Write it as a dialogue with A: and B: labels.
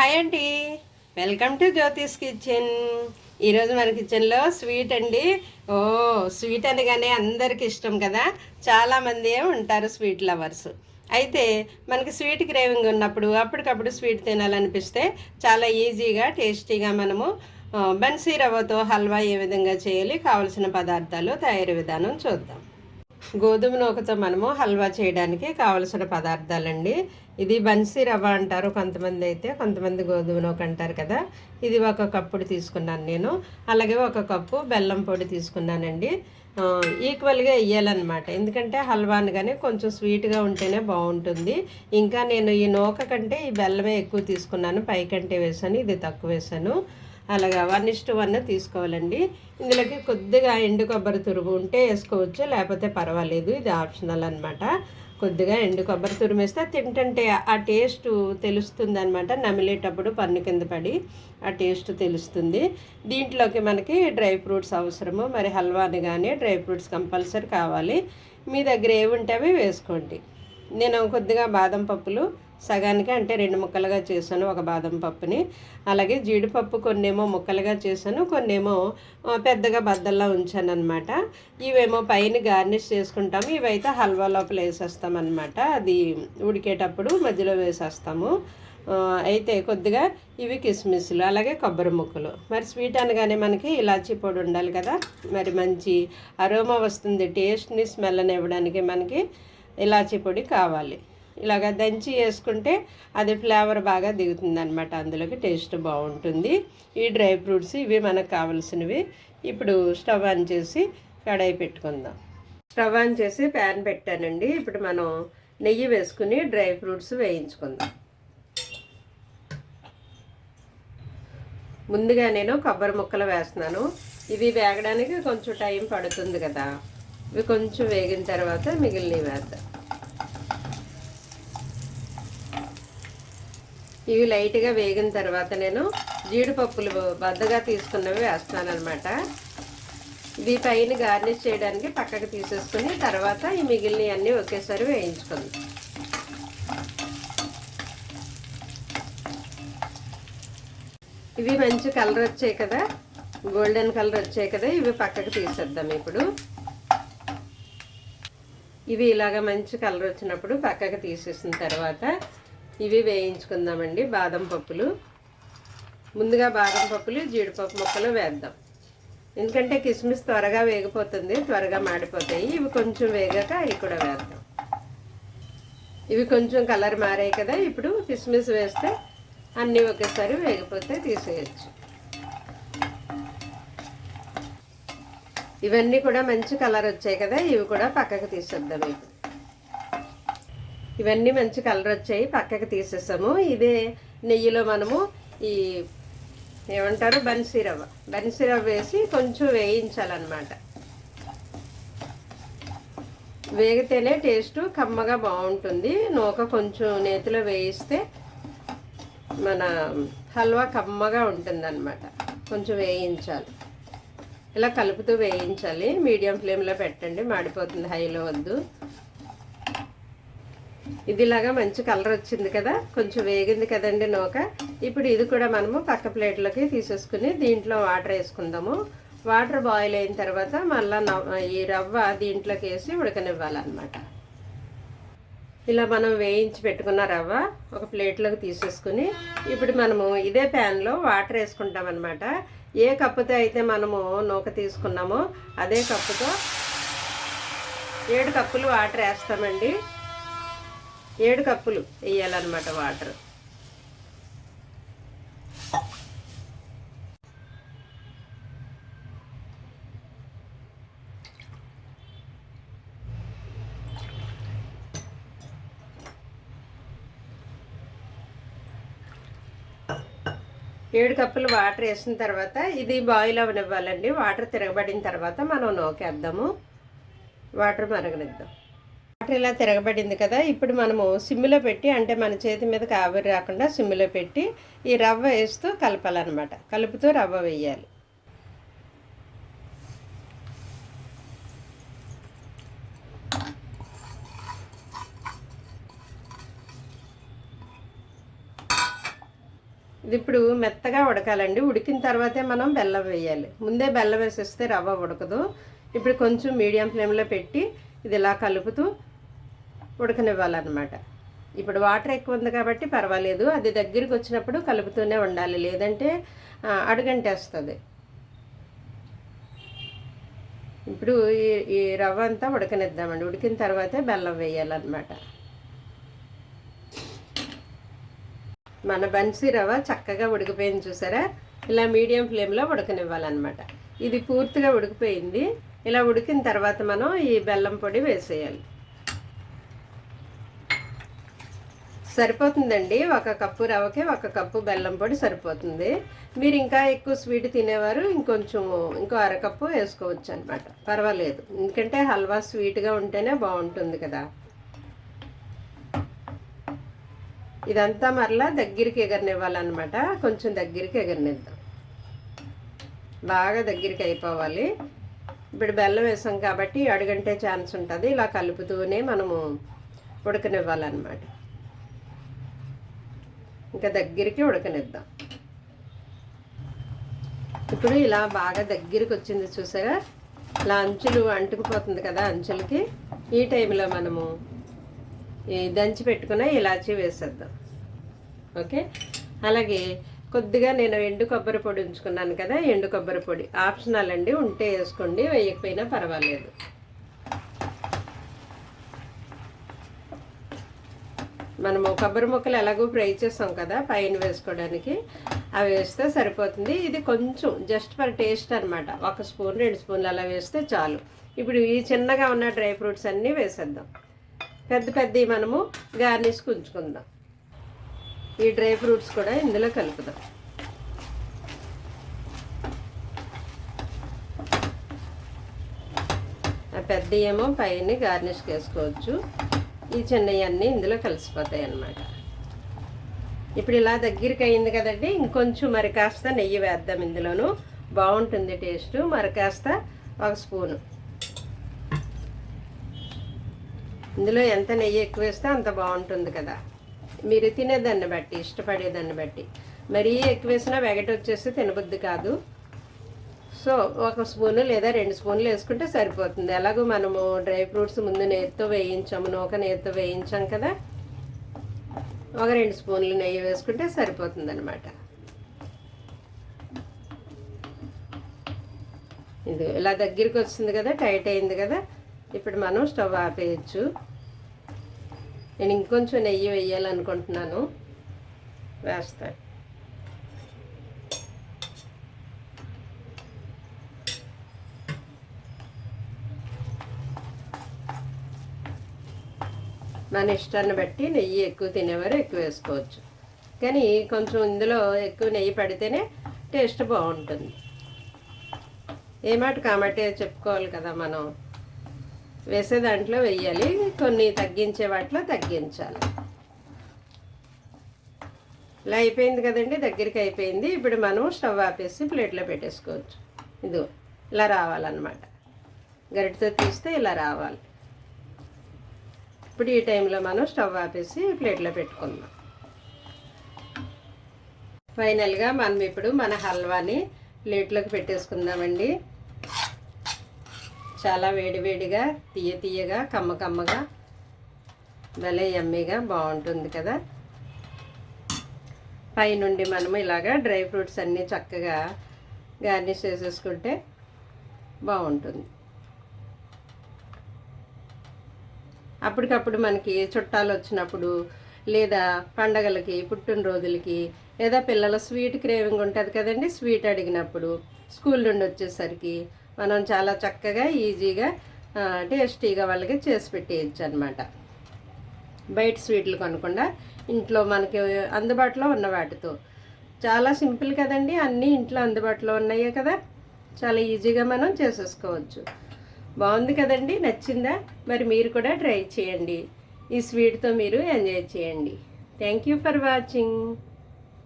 A: Hi అండి. Welcome to Jyothish kitchen. ఈరోజు మన కిచెన్లో స్వీట్ అండి. ఓ స్వీట్ అనగానే అందరికి ఇష్టం కదా? చాలామంది ఉంటారు స్వీట్ లవర్స్. అయితే మనకి స్వీట్ క్రేవింగ్ ఉన్నప్పుడు అప్పటికప్పుడు స్వీట్ తినాలనిపిస్తే చాలా ఈజీగా టేస్టీగా మనము బన్సీ రవ్వతో హల్వా ఏ విధంగా చేయాలి కావలసిన పదార్థాలు తయారీ విధానం చూద్దాం. గోధుమ నూకతో మనము హల్వా చేయడానికి కావలసిన పదార్థాలండి. ఇది బన్సీ రవ్వ అంటారు కొంతమంది అయితే కొంతమంది గోధుమ నూక అంటారు కదా. ఇది ఒక కప్పుడు తీసుకున్నాను నేను. అలాగే ఒక కప్పు బెల్లం పొడి తీసుకున్నానండి. ఈక్వల్గా వేయాలన్నమాట ఎందుకంటే హల్వాను కానీ కొంచెం స్వీట్గా ఉంటేనే బాగుంటుంది. ఇంకా నేను ఈ నూక కంటే ఈ బెల్లమే ఎక్కువ తీసుకున్నాను. పైకంటే వేసాను ఇది తక్కువ వేసాను. అలాగా వన్ ఇస్టు వన్ తీసుకోవాలండి. ఇందులోకి కొద్దిగా ఎండు కొబ్బరి తురుము ఉంటే వేసుకోవచ్చు లేకపోతే పర్వాలేదు ఇది ఆప్షనల్ అనమాట కొద్దిగా ఎండు కొబ్బరి తురుము వేస్తే తింటుంటే ఆ టేస్ట్ తెలుస్తుంది అనమాట నమిలేటప్పుడు పన్ను కింద పడి ఆ టేస్ట్ తెలుస్తుంది. దీంట్లోకి మనకి డ్రై ఫ్రూట్స్ అవసరము. మరి హల్వాని కానీ డ్రై ఫ్రూట్స్ కంపల్సరీ కావాలి. మీ దగ్గర ఏవి ఉంటే అవి వేసుకోండి. నేను కొద్దిగా బాదం పప్పులు సగానికి అంటే రెండు ముక్కలుగా చేశాను ఒక బాదం పప్పుని. అలాగే జీడిపప్పు కొన్నేమో ముక్కలుగా చేశాను కొన్నేమో పెద్దగా బద్దల్లా ఉంచాను అనమాట ఇవేమో పైన గార్నిష్ చేసుకుంటాము ఇవైతే హల్వా లోపల వేసేస్తాం అనమాట అది ఉడికేటప్పుడు మధ్యలో వేసేస్తాము. అయితే కొద్దిగా ఇవి కిస్మిస్లు అలాగే కొబ్బరి ముక్కలు. మరి స్వీట్ అనగానే మనకి ఇలాచీ పొడి ఉండాలి కదా. మరి మంచి అరోమా వస్తుంది టేస్ట్ని స్మెల్ని ఇవ్వడానికి మనకి ఇలాచీ పొడి కావాలి. ఇలాగ దంచి వేసుకుంటే అది ఫ్లేవర్ బాగా దిగుతుంది అనమాట అందులోకి టేస్ట్ బాగుంటుంది. ఈ డ్రై ఫ్రూట్స్ ఇవి మనకు కావాల్సినవి ఇప్పుడు స్టవ్ ఆన్ చేసి కడాయి పెట్టుకుందాం. స్టవ్ ఆన్ చేసి ప్యాన్ పెట్టానండి. ఇప్పుడు మనం నెయ్యి వేసుకుని డ్రై ఫ్రూట్స్ వేయించుకుందాం. ముందుగా నేను కొబ్బరి ముక్కలు వేస్తున్నాను. ఇవి వేగడానికి కొంచెం టైం పడుతుంది కదా. ఇవి కొంచెం వేగిన తర్వాత మిగిలినవి వేద్దాం. ఇవి లైట్గా వేగిన తర్వాత నేను జీడిపప్పులు బద్దగా తీసుకున్నవి వేస్తాను అనమాట ఇవి పైన గార్నిష్ చేయడానికి పక్కకు తీసేసుకుని తర్వాత ఈ మిగిలినవి అన్నీ ఒకేసారి వేయించుకుందాం. ఇవి మంచి కలర్ వచ్చాయి కదా గోల్డెన్ కలర్ వచ్చాయి కదా ఇవి పక్కకు తీసేద్దాం ఇప్పుడు. ఇవి ఇలాగ మంచి కలర్ వచ్చినప్పుడు పక్కకు తీసేసిన తర్వాత ఇవి వేయించుకుందామండి బాదం పప్పులు. ముందుగా బాదం పప్పులు జీడిపప్పు ముక్కలు వేద్దాం. ఎందుకంటే కిస్మిస్ త్వరగా వేగిపోతుంది త్వరగా మాడిపోతాయి. ఇవి కొంచెం వేగాక అవి కూడా వేద్దాం. ఇవి కొంచెం కలర్ మారాయి కదా ఇప్పుడు కిస్మిస్ వేస్తే అన్నీ ఒకేసారి వేగిపోతే తీసేయచ్చు. ఇవన్నీ కూడా మంచి కలర్ వచ్చాయి కదా ఇవి కూడా పక్కకు తీసేద్దాం మీకు ఇవన్నీ మంచి కలర్ వచ్చాయి పక్కకి తీసేసాము. ఇదే నెయ్యిలో మనము ఈ ఏమంటారు బన్సీ రవ్వ బన్సీ రవ్వ వేసి కొంచెం వేయించాలన్నమాట. వేగితేనే టేస్ట్ కమ్మగా బాగుంటుంది. నూక కొంచెం నేతిలో వేయిస్తే మన హల్వా కమ్మగా ఉంటుందన్నమాట. కొంచెం వేయించాలి. ఇలా కలుపుతూ వేయించాలి. మీడియం ఫ్లేమ్లో పెట్టండి. మాడిపోతుంది. హైలో వద్దు. ఇదిలాగా మంచి కలర్ వచ్చింది కదా? కొంచెం వేగింది కదండి నూక. ఇప్పుడు ఇది కూడా మనము పక్క ప్లేట్లోకి తీసేసుకుని దీంట్లో వాటర్ వేసుకుందాము. వాటర్ బాయిల్ అయిన తర్వాత మళ్ళీ ఈ రవ్వ దీంట్లోకి వేసి ఉడకనివ్వాలన్నమాట. ఇలా మనం వేయించి పెట్టుకున్న రవ్వ ఒక ప్లేట్లోకి తీసేసుకుని ఇప్పుడు మనము ఇదే ప్యాన్లో వాటర్ వేసుకుంటాం అనమాట ఏ కప్పుతో అయితే మనము నూక తీసుకున్నామో అదే కప్పుతో ఏడు కప్పులు వాటర్ వేస్తామండి. ఏడు కప్పులు వేయాలన్నమాట వాటర్. ఏడు కప్పులు వాటర్ వేసిన తర్వాత ఇది బాయిల్ అవనివ్వాలండి. వాటర్ తిరగబడిన తర్వాత మనం నోకేద్దాము. వాటర్ మరగనిద్దాం. వాటర్ ఇలా తిరగబడింది కదా ఇప్పుడు మనము సిమ్లో పెట్టి అంటే మన చేతి మీద ఆవిరి రాకుండా సిమ్లో పెట్టి ఈ రవ్వ వేస్తూ కలపాలన్నమాట. కలుపుతూ రవ్వ వేయాలి. ఇది ఇప్పుడు మెత్తగా ఉడకాలండి. ఉడికిన తర్వాతే మనం బెల్లం వేయాలి. ముందే బెల్లం వేసేస్తే రవ్వ ఉడకదు. ఇప్పుడు కొంచెం మీడియం ఫ్లేమ్లో పెట్టి ఇది ఇలా కలుపుతూ ఉడకనివ్వాలన్నమాట. ఇప్పుడు వాటర్ ఎక్కువ ఉంది కాబట్టి పర్వాలేదు. అది దగ్గరికి వచ్చినప్పుడు కలుపుతూనే ఉండాలి. లేదంటే అడుగంటేస్తుంది. ఇప్పుడు ఈ ఈ రవ్వ అంతా ఉడకనిద్దామండి. ఉడికిన తర్వాతే బెల్లం వేయాలన్నమాట. మన బన్సీ రవ్వ చక్కగా ఉడికిపోయింది చూసారా? ఇలా మీడియం ఫ్లేమ్లో ఉడకనివ్వాలన్నమాట. ఇది పూర్తిగా ఉడికిపోయింది. ఇలా ఉడికిన తర్వాత మనం ఈ బెల్లం పొడి వేసేయాలి. సరిపోతుందండి? ఒక కప్పు రవ్వకి ఒక కప్పు బెల్లం పొడి సరిపోతుంది. మీరు ఇంకా ఎక్కువ స్వీట్ తినేవారు ఇంకొంచెం ఇంకో అరకప్పు వేసుకోవచ్చు అనమాట పర్వాలేదు. ఎందుకంటే హల్వా స్వీట్గా ఉంటేనే బాగుంటుంది కదా. ఇదంతా మరలా దగ్గరికి ఎగరనివ్వాలన్నమాట. కొంచెం దగ్గరికి ఎగరనిద్దాం. బాగా దగ్గరికి అయిపోవాలి. ఇప్పుడు బెల్లం వేసాం కాబట్టి అడుగంటే ఛాన్స్ ఉంటుంది. ఇలా కలుపుతూనే మనము ఉడకనివ్వాలన్నమాట. ఇంకా దగ్గరికి ఉడకనిద్దాం. ఇప్పుడు ఇలా బాగా దగ్గరికి వచ్చింది చూసారా? ఇలా అంచులు అంటుకుపోతుంది కదా అంచులకి. ఈ టైంలో మనము దంచి పెట్టుకున్న ఇలాచీ వేసేద్దాం. ఓకే? అలాగే కొద్దిగా నేను ఎండు కొబ్బరి పొడి ఉంచుకున్నాను కదా ఎండు కొబ్బరి పొడి. ఆప్షనల్ అండి ఉంటే వేసుకోండి వేయకపోయినా పర్వాలేదు. మనము కొబ్బరి ముక్కలు ఎలాగో ఫ్రై చేస్తాం కదా పైన వేసుకోవడానికి. అవి వేస్తే సరిపోతుంది. ఇది కొంచెం జస్ట్ ఫర్ టేస్ట్ అనమాట ఒక స్పూన్ రెండు స్పూన్లు అలా వేస్తే చాలు. ఇప్పుడు ఈ చిన్నగా ఉన్న డ్రై ఫ్రూట్స్ అన్నీ వేసేద్దాం. పెద్ద పెద్దవి మనము గార్నిష్కి ఉంచుకుందాం ఈ డ్రై ఫ్రూట్స్ కూడా ఇందులో కలుపుదాం. ఆ పెద్ద ఏమో పైన గార్నిష్కి వేసుకోవచ్చు ఈ చిన్నవి అన్నీ ఇందులో కలిసిపోతాయి అన్నమాట. ఇప్పుడు ఇలా దగ్గరికి అయింది కదండి ఇంకొంచెం మరి కాస్త నెయ్యి వేద్దాం ఇందులోను. బాగుంటుంది టేస్ట్. మరి కాస్త ఒక స్పూను. ఇందులో ఎంత నెయ్యి ఎక్కువ వేస్తే అంత బాగుంటుంది కదా. మీరు తినేదాన్ని బట్టి ఇష్టపడేదాన్ని బట్టి. మరీ ఎక్కువ వేసినా వెగటి వచ్చేసి తినబుద్ధి కాదు. సో ఒక స్పూను లేదా రెండు స్పూన్లు వేసుకుంటే సరిపోతుంది. ఎలాగో మనము డ్రై ఫ్రూట్స్ ముందు నేతితో వేయించాము నూక నేతితో వేయించాం కదా. ఒక రెండు స్పూన్లు నెయ్యి వేసుకుంటే సరిపోతుంది అనమాట ఇది ఇలా దగ్గరికి వస్తుంది కదా టైట్ అయింది కదా. ఇప్పుడు మనం స్టవ్ ఆపేయచ్చు. నేను ఇంకొంచెం నెయ్యి వేయాలనుకుంటున్నాను. వేస్తాను మన ఇష్టాన్ని బట్టి నెయ్యి ఎక్కువ తినేవారు ఎక్కువ వేసుకోవచ్చు. కానీ కొంచెం ఇందులో ఎక్కువ నెయ్యి పడితేనే టేస్ట్ బాగుంటుంది. ఏ మాట కాబట్టి చెప్పుకోవాలి కదా మనం. వేసే దాంట్లో వేయాలి కొన్ని తగ్గించే వాటిలో తగ్గించాలి. ఇలా అయిపోయింది కదండి దగ్గరికి అయిపోయింది. ఇప్పుడు మనం స్టవ్ ఆపేసి ప్లేట్లో పెట్టేసుకోవచ్చు. ఇదిగో ఇలా రావాలన్నమాట. గరిటతో తీస్తే ఇలా రావాలి. ఇప్పుడు ఈ టైంలో మనం స్టవ్ ఆపేసి ప్లేట్లో పెట్టుకుందాం. ఫైనల్గా మనం ఇప్పుడు మన హల్వాని ప్లేట్లోకి పెట్టేసుకుందామండి. చాలా వేడివేడిగా తీయ తీయగా కమ్మ కమ్మగా భలే ఎమ్మీగా బాగుంటుంది కదా. పైనుండి మనము ఇలాగా డ్రై ఫ్రూట్స్ అన్నీ చక్కగా గార్నిష్ చేసేసుకుంటే బాగుంటుంది. అప్పటికప్పుడు మనకి చుట్టాలు వచ్చినప్పుడు లేదా పండగలకి పుట్టినరోజులకి లేదా పిల్లల స్వీట్ క్రేవింగ్ ఉంటుంది కదండి స్వీట్ అడిగినప్పుడు స్కూల్ నుండి వచ్చేసరికి మనం చాలా చక్కగా ఈజీగా టేస్టీగా వాళ్ళకి చేసి పెట్టేయచ్చు అనమాట బయట స్వీట్లు కొనకుండా ఇంట్లో మనకి అందుబాటులో ఉన్న వాటితో. చాలా సింపుల్ కదండి అన్నీ ఇంట్లో అందుబాటులో ఉన్నాయే కదా. చాలా ఈజీగా మనం చేసేసుకోవచ్చు. బాగుంది కదండి నచ్చిందా? మరి మీరు కూడా ట్రై చేయండి. ఈ స్వీట్తో మీరు ఎంజాయ్ చేయండి. Thank you for watching